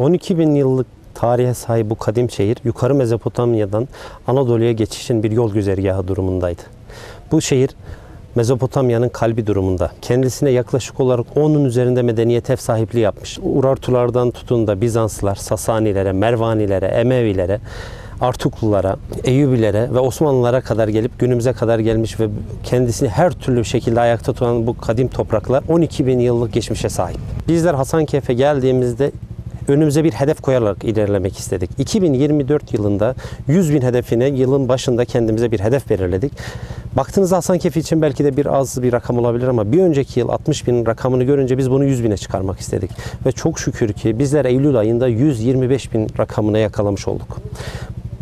12 bin yıllık tarihe sahip bu kadim şehir yukarı Mezopotamya'dan Anadolu'ya geçişin bir yol güzergahı durumundaydı. Bu şehir Mezopotamya'nın kalbi durumunda. Kendisine yaklaşık olarak 10'un üzerinde medeniyet ev sahipliği yapmış. Urartulardan tutun da Bizanslılar, Sasanilere, Mervanilere, Emevilere, Artuklulara, Eyyubilere ve Osmanlılara kadar gelip günümüze kadar gelmiş ve kendisini her türlü şekilde ayakta tutan bu kadim topraklar 12 bin yıllık geçmişe sahip. Bizler Hasankeyf'e geldiğimizde önümüze bir hedef koyarak ilerlemek istedik. 2024 yılında 100 bin hedefine yılın başında kendimize bir hedef belirledik. Baktığınızda Hasankeyf için belki de bir az bir rakam olabilir ama bir önceki yıl 60 bin rakamını görünce biz bunu 100 bine çıkarmak istedik. Ve çok şükür ki bizler Eylül ayında 125 bin rakamına yakalamış olduk.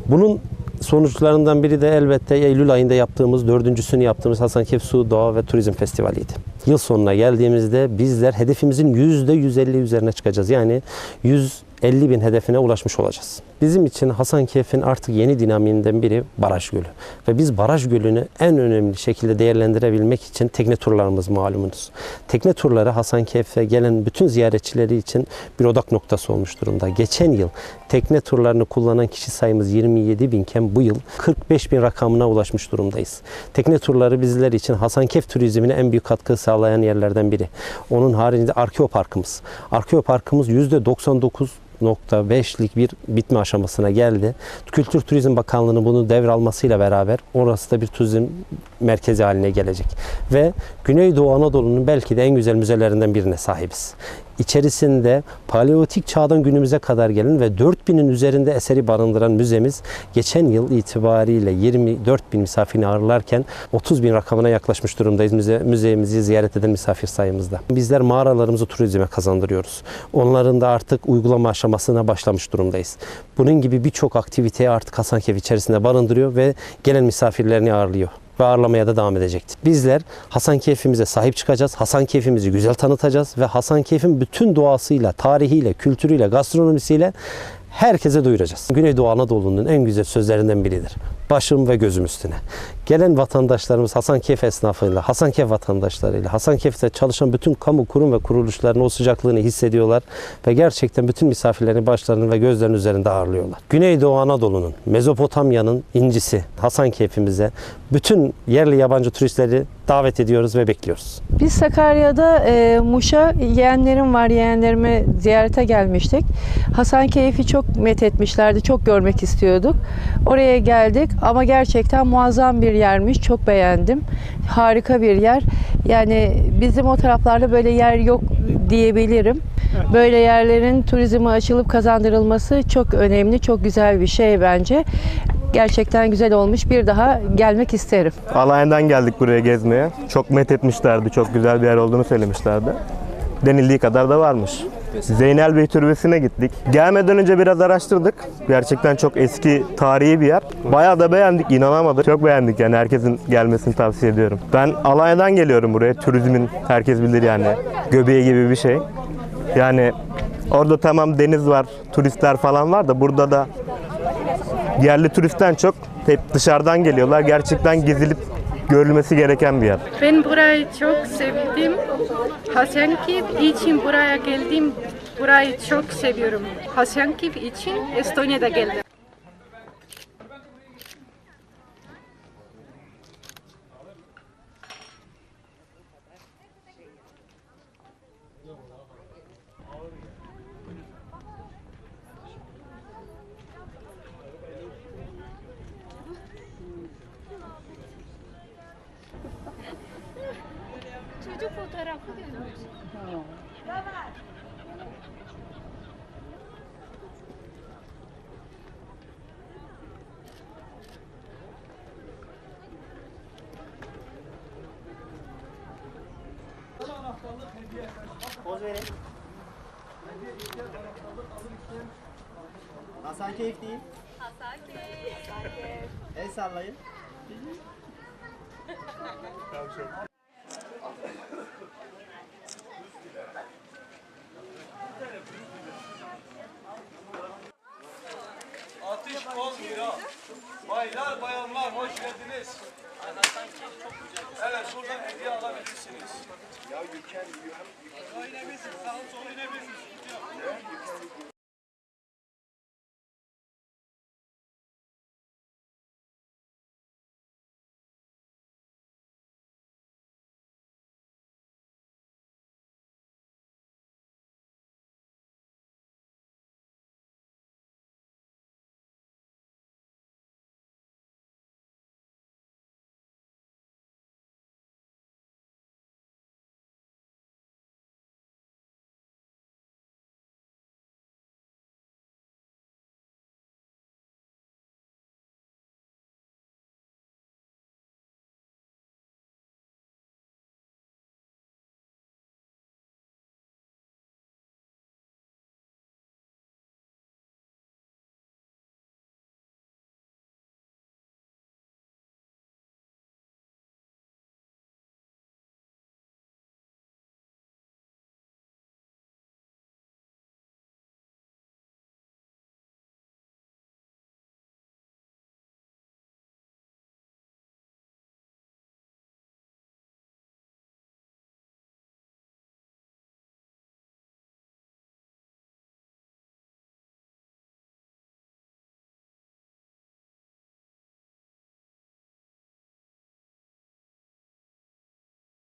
Bunun sonuçlarından biri de elbette Eylül ayında yaptığımız, dördüncüsünü yaptığımız Hasankeyf Su Doğa ve Turizm Festivali'ydi. Yıl sonuna geldiğimizde bizler hedefimizin %150 üzerine çıkacağız. Yani 150 bin hedefine ulaşmış olacağız. Bizim için Hasankeyf'in artık yeni dinamiğinden biri Baraj Gölü. Ve biz Baraj Gölü'nü en önemli şekilde değerlendirebilmek için tekne turlarımız malumunuz. Tekne turları Hasankeyf'e gelen bütün ziyaretçileri için bir odak noktası olmuş durumda. Geçen yıl tekne turlarını kullanan kişi sayımız 27 binken bu yıl 45 bin rakamına ulaşmış durumdayız. Tekne turları bizler için Hasankeyf turizmine en büyük katkı sağlayan yerlerden biri. Onun haricinde Arkeoparkımız. Arkeoparkımız %99 %5'lik bir bitme aşamasına geldi. Kültür Turizm Bakanlığı'nın bunu devralmasıyla beraber orası da bir turizm merkezi haline gelecek. Ve Güneydoğu Anadolu'nun belki de en güzel müzelerinden birine sahibiz. İçerisinde paleolitik çağdan günümüze kadar gelen ve 4000'in üzerinde eseri barındıran müzemiz geçen yıl itibariyle 24 bin misafirini ağırlarken 30 bin rakamına yaklaşmış durumdayız müze, müzemizi ziyaret eden misafir sayımızda. Bizler mağaralarımızı turizme kazandırıyoruz. Onların da artık uygulama aşamasına başlamış durumdayız. Bunun gibi birçok aktiviteyi artık Hasankeyf içerisinde barındırıyor ve gelen misafirlerini ağırlıyor ve ağırlamaya da devam edecektir. Bizler Hasankeyf'imize sahip çıkacağız. Hasankeyf'imizi güzel tanıtacağız ve Hasankeyf'in bütün doğasıyla, tarihiyle, kültürüyle, gastronomisiyle herkese duyuracağız. Güneydoğu Anadolu'nun en güzel sözlerinden biridir. Başım ve gözüm üstüne. Gelen vatandaşlarımız Hasankeyf esnafıyla, Hasankeyf vatandaşlarıyla, Hasankeyf'te çalışan bütün kamu kurum ve kuruluşların o sıcaklığını hissediyorlar ve gerçekten bütün misafirlerini başlarının ve gözlerinin üzerinde ağırlıyorlar. Güneydoğu Anadolu'nun, Mezopotamya'nın incisi Hasankeyf'imize bütün yerli yabancı turistleri davet ediyoruz ve bekliyoruz. Biz Sakarya'da e, Muş'a yeğenlerim var. Yeğenlerime ziyarete gelmiştik. Hasankeyf'i çok methetmişlerdi. Çok görmek istiyorduk. Oraya geldik ama gerçekten muazzam bir yermiş. Çok beğendim. Harika bir yer. Yani bizim o taraflarda böyle yer yok diyebilirim. Böyle yerlerin turizme açılıp kazandırılması çok önemli, çok güzel bir şey bence. Gerçekten güzel olmuş. Bir daha gelmek isterim. Alanya'dan geldik buraya gezmeye. Çok methetmişlerdi, çok güzel bir yer olduğunu söylemişlerdi. Denildiği kadar da varmış. Zeynel Bey Türbesi'ne gittik. Gelmeden önce biraz araştırdık. Gerçekten çok eski, tarihi bir yer. Bayağı da beğendik, inanamadık. Çok beğendik yani herkesin gelmesini tavsiye ediyorum. Ben Alanya'dan geliyorum buraya. Turizmin herkes bilir yani. Göbeği gibi bir şey. Yani orada tamam deniz var, turistler falan var da burada da yerli turistten çok hep dışarıdan geliyorlar. Gerçekten gezilip görülmesi gereken bir yer. Ben burayı çok sevdim. Hasankeyf için buraya geldim. Burayı çok seviyorum. Hasankeyf için Estonya'da geldim. Çocuk fotoğrafı görmüş. Hasankeyf değil. El sallayın. Mira. Baylar, bayanlar hoş geldiniz. Evet, şuradan hediye alabilirsiniz. Ya yüken, yüken. Sağ olun, sol inebilirsiniz.